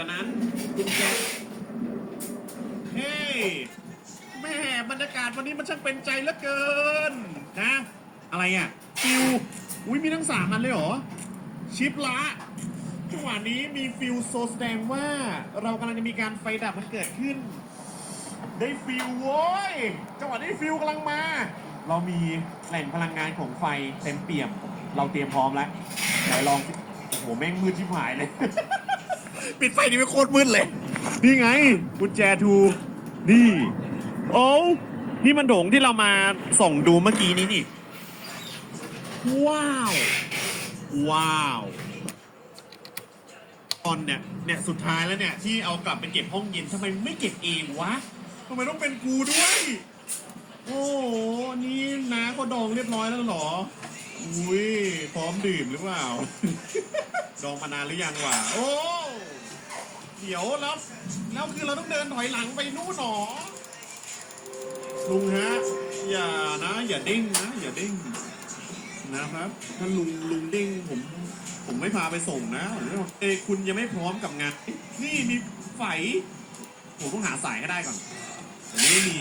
ฉะนั้นคุณแกเฮ้แม่บรรยากาศวันนี้มันช่างเป็นใจเหลือเกินนะ อะไรอะฟิวอุ้ยมีทั้งสามอันเลยเหรอ ชิปละจังหวะนี้มีฟิลโซแสดงว่าเรากำลังจะมีการไฟดับมันเกิดขึ้น ได้ฟิลโว้ยจังหวะนี้ฟิลกำลังมา เรามีแหล่งพลังงานของไฟเต็มเปี่ยม เราเตรียมพร้อมแล้วไหนลองโอ้โหแม่งมืดชิบหายเลย ปิดไฟนี่ไม่โคตรมืดเลย นี่ไงกุญแจทูนี่ โอ้วนี่มันโด่งที่เรามาส่องดูเมื่อกี้นี้นี่ ว้าว ว้าวตอนเนี่ยเนี่ยสุดท้ายแล้วเนี่ย ที่เอากลับไปเก็บห้องเย็นทำไมไม่เก็บเองวะทำไมต้องเป็นกูด้วย โอ้โหนี่น้าก็ดองเรียบร้อยแล้วเหรอ อุ้ยพร้อมดื่มหรือเปล่า ดองมานานหรือยังวะโอ้เดี๋ยวแล้วแล้วคือเราต้องเดินถอยหลังไปนู่นหรอลุงฮะ อย่านะ อย่าเด้งนะ อย่าเด้งนะครับ ถ้าลุงลุงเด้งผม ผมไม่พาไปส่งนะผมไม่เอยคุณยังไม่พร้อมกับงาน นี่มีไฝผมต้องหาสายให้ได้ก่อนแต่นี่มี